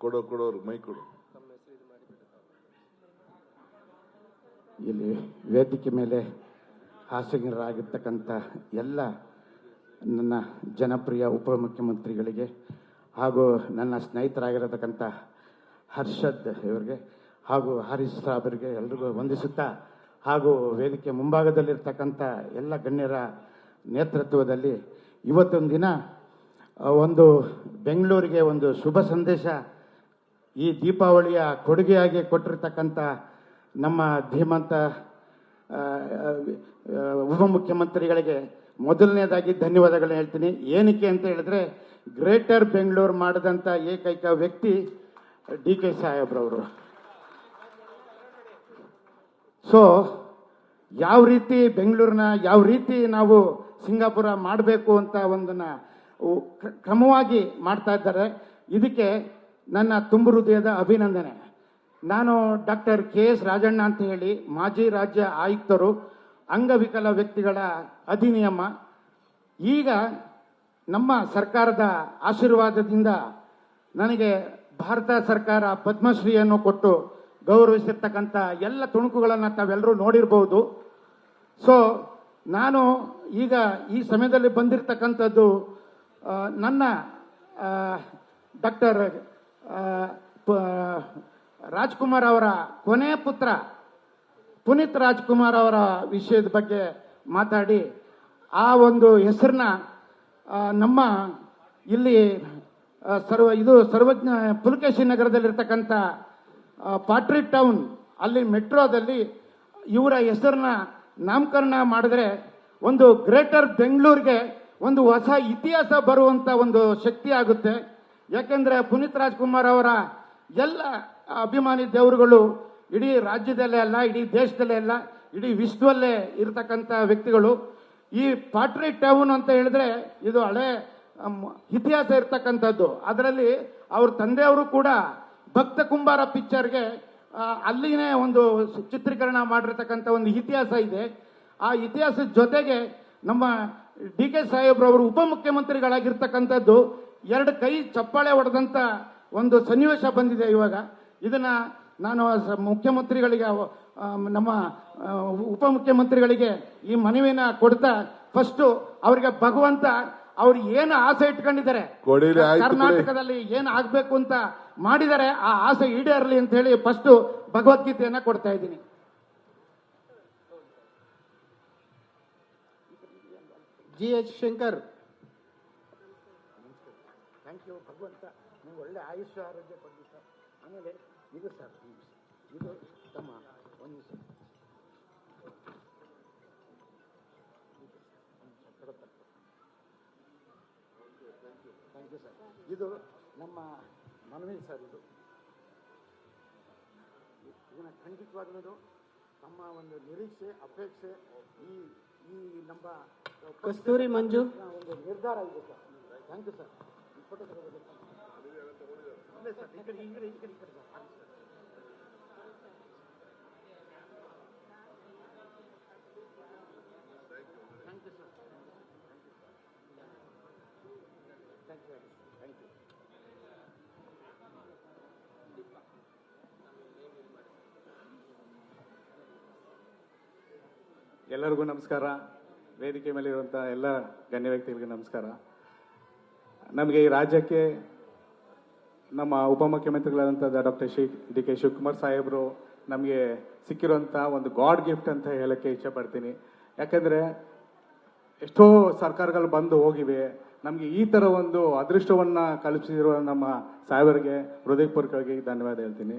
ಕೊಡೋ ಕೊಡೋರು ಮೈ ಕೊಡು. ಇಲ್ಲಿ ವೇದಿಕೆ ಮೇಲೆ ಹಾಸಗಿನರಾಗಿರ್ತಕ್ಕಂಥ ಎಲ್ಲ ನನ್ನ ಜನಪ್ರಿಯ ಉಪಮುಖ್ಯಮಂತ್ರಿಗಳಿಗೆ ಹಾಗೂ ನನ್ನ ಸ್ನೇಹಿತರಾಗಿರತಕ್ಕಂಥ ಹರ್ಷದ್ ಇವರಿಗೆ ಹಾಗೂ ಹರೀಶ್ ಸಾಬರಿಗೆ ಎಲ್ರಿಗೂ ವಂದಿಸುತ್ತಾ ಹಾಗೂ ವೇದಿಕೆ ಮುಂಭಾಗದಲ್ಲಿರ್ತಕ್ಕಂಥ ಎಲ್ಲ ಗಣ್ಯರ ನೇತೃತ್ವದಲ್ಲಿ ಇವತ್ತೊಂದು ದಿನ ಒಂದು ಬೆಂಗಳೂರಿಗೆ ಒಂದು ಶುಭ ಸಂದೇಶ ಈ ದೀಪಾವಳಿಯ ಕೊಡುಗೆಯಾಗಿ ಕೊಟ್ಟಿರ್ತಕ್ಕಂಥ ನಮ್ಮ ಧೀಮಂತ ಉಪಮುಖ್ಯಮಂತ್ರಿಗಳಿಗೆ ಮೊದಲನೇದಾಗಿ ಧನ್ಯವಾದಗಳನ್ನ ಹೇಳ್ತೀನಿ. ಏನಕ್ಕೆ ಅಂತ ಹೇಳಿದ್ರೆ, ಗ್ರೇಟರ್ ಬೆಂಗಳೂರು ಮಾಡಿದಂಥ ಏಕೈಕ ವ್ಯಕ್ತಿ ಡಿ ಕೆ ಸಾಹೇಬ್ರವರು ಸೊ ಯಾವ ರೀತಿ ಬೆಂಗಳೂರಿನ ಯಾವ ರೀತಿ ನಾವು ಸಿಂಗಾಪುರ ಮಾಡಬೇಕು ಅಂತ ಒಂದನ್ನ ಕ್ರಮವಾಗಿ ಮಾಡ್ತಾ ಇದ್ದಾರೆ. ಇದಕ್ಕೆ ನನ್ನ ತುಂಬು ಹೃದಯದ ಅಭಿನಂದನೆ. ನಾನು ಡಾಕ್ಟರ್ ಕೆ ಎಸ್ ರಾಜಣ್ಣ ಅಂತ ಹೇಳಿ ಮಾಜಿ ರಾಜ್ಯ ಆಯುಕ್ತರು, ಅಂಗವಿಕಲ ವ್ಯಕ್ತಿಗಳ ಅಧಿನಿಯಮ. ಈಗ ನಮ್ಮ ಸರ್ಕಾರದ ಆಶೀರ್ವಾದದಿಂದ ನನಗೆ ಭಾರತ ಸರ್ಕಾರ ಪದ್ಮಶ್ರೀಯನ್ನು ಕೊಟ್ಟು ಗೌರವಿಸಿರ್ತಕ್ಕಂಥ ಎಲ್ಲ ತುಣುಕುಗಳನ್ನು ತಾವೆಲ್ಲರೂ ನೋಡಿರ್ಬೋದು. ಸೊ ನಾನು ಈಗ ಈ ಸಮಯದಲ್ಲಿ ಬಂದಿರತಕ್ಕಂಥದ್ದು ನನ್ನ ಡಾಕ್ಟರ್ ರಾಜ್ಕುಮಾರ್ ಅವರ ಕೊನೆಯ ಪುತ್ರ, ಪುನೀತ್ ರಾಜ್ಕುಮಾರ್ ಅವರ ವಿಷಯದ ಬಗ್ಗೆ ಮಾತಾಡಿ. ಆ ಒಂದು ಹೆಸರನ್ನ ನಮ್ಮ ಇಲ್ಲಿ ಸರ್ವ, ಇದು ಸರ್ವಜ್ಞ, ಪುಲಕೇಶಿ ನಗರದಲ್ಲಿರ್ತಕ್ಕಂಥ ಪಾಟ್ರಿ ಟೌನ್, ಅಲ್ಲಿ ಮೆಟ್ರೋದಲ್ಲಿ ಇವರ ಹೆಸರನ್ನ ನಾಮಕರಣ ಮಾಡಿದ್ರೆ ಒಂದು ಗ್ರೇಟರ್ ಬೆಂಗಳೂರಿಗೆ ಒಂದು ಹೊಸ ಇತಿಹಾಸ ಬರುವಂತ ಒಂದು ಶಕ್ತಿ ಆಗುತ್ತೆ. ಯಾಕೆಂದ್ರೆ ಪುನೀತ್ ರಾಜ್ಕುಮಾರ್ ಅವರ ಎಲ್ಲ ಅಭಿಮಾನಿ ದೇವರುಗಳು ಇಡೀ ರಾಜ್ಯದಲ್ಲೇ ಅಲ್ಲ, ಇಡೀ ದೇಶದಲ್ಲೇ ಅಲ್ಲ, ಇಡೀ ವಿಶ್ವದಲ್ಲೇ ಇರತಕ್ಕಂಥ ವ್ಯಕ್ತಿಗಳು. ಈ ಪಾಟ್ರಿ ಟೌನ್ ಅಂತ ಹೇಳಿದ್ರೆ ಇದು ಹಳೆ ಇತಿಹಾಸ ಇರ್ತಕ್ಕಂಥದ್ದು. ಅದರಲ್ಲಿ ಅವ್ರ ತಂದೆಯವರು ಕೂಡ ಭಕ್ತ ಕುಂಬಾರ ಪಿಕ್ಚರ್ಗೆ ಅಲ್ಲಿನೇ ಒಂದು ಚಿತ್ರೀಕರಣ ಮಾಡಿರ್ತಕ್ಕಂಥ ಒಂದು ಇತಿಹಾಸ ಇದೆ. ಆ ಇತಿಹಾಸದ ಜೊತೆಗೆ ನಮ್ಮ ಡಿ ಕೆ ಸಾಹೇಬ್ರವರು ಉಪಮುಖ್ಯಮಂತ್ರಿಗಳಾಗಿರ್ತಕ್ಕಂಥದ್ದು ಎರಡು ಕೈ ಚಪ್ಪಾಳೆ ಹೊಡೆದಂತ ಒಂದು ಸನ್ನಿವೇಶ ಬಂದಿದೆ ಇವಾಗ. ಇದನ್ನ ನಾನು ಮುಖ್ಯಮಂತ್ರಿಗಳಿಗೆ ನಮ್ಮ ಉಪ ಉಪಮುಖ್ಯಮಂತ್ರಿಗಳಿಗೆ ಈ ಮನವಿನ ಕೊಡ್ತಾ ಫಸ್ಟ್ ಅವರಿಗೆ ಭಗವಂತ ಅವ್ರು ಏನು ಆಸೆ ಇಟ್ಕೊಂಡಿದ್ದಾರೆ ಕರ್ನಾಟಕದಲ್ಲಿ ಏನು ಆಗ್ಬೇಕು ಅಂತ ಮಾಡಿದ್ದಾರೆ ಆ ಆಸೆ ಈಡೇರಲಿ ಅಂತ ಹೇಳಿ ಫಸ್ಟ್ ಭಗವದ್ಗೀತೆಯನ್ನ ಕೊಡ್ತಾ ಇದ್ದೀನಿ. ಜಿ ಎಚ್ ಶಂಕರ್ ಭಗವಂತ ನೀವು ಒಳ್ಳೆ ಆಯುಷ್ಯ ಆರೋಗ್ಯ ಕೊಡಿ ಸರ್. ಆಮೇಲೆ ಇದು ಸರ್ ಇದು ತಮ್ಮ ಒಂದು ನಿಮಿಷ. ಥ್ಯಾಂಕ್ ಯು ಸರ್ ಇದು ನಮ್ಮ ಮನವಿ ಸರ್ ಇದು. ಇದನ್ನು ಖಂಡಿತವಾಗ್ಲೂ ತಮ್ಮ ಒಂದು ನಿರೀಕ್ಷೆ ಅಪೇಕ್ಷೆ ಈ ಈ ನಮ್ಮ ಕಸ್ತೂರಿ ಮಂಜು. ಒಂದು ನಿರ್ಧಾರ ಇದೆ ಸರ್. ಥ್ಯಾಂಕ್ ಯು ಸರ್ ಎಲ್ಲರಿಗೂ ನಮಸ್ಕಾರ. ವೇದಿಕೆ ಮೇಲೆ ಇರುವಂತಹ ಎಲ್ಲ ಗಣ್ಯ ವ್ಯಕ್ತಿಗಳಿಗೆ ನಮಸ್ಕಾರ. ನಮಗೆ ಈ ರಾಜ್ಯಕ್ಕೆ ನಮ್ಮ ಉಪಮುಖ್ಯಮಂತ್ರಿಗಳಾದಂಥ ಡಾಕ್ಟರ್ ಶಿ, ಡಿ ಕೆ ಶಿವಕುಮಾರ್ ಸಾಹೇಬರು ನಮಗೆ ಸಿಕ್ಕಿರುವಂಥ ಒಂದು ಗಾಡ್ ಗಿಫ್ಟ್ ಅಂತ ಹೇಳೋಕ್ಕೆ ಇಷ್ಟಪಡ್ತೀನಿ ಯಾಕೆಂದರೆ ಎಷ್ಟೋ ಸರ್ಕಾರಗಳು ಬಂದು ಹೋಗಿವೆ. ನಮಗೆ ಈ ಥರ ಒಂದು ಅದೃಷ್ಟವನ್ನು ಕಲ್ಪಿಸಿರುವ ನಮ್ಮ ಸಾಹೇಬರಿಗೆ, ಹೃದಯಪೂರ್ವಕವಾಗಿ ಧನ್ಯವಾದ ಹೇಳ್ತೀನಿ.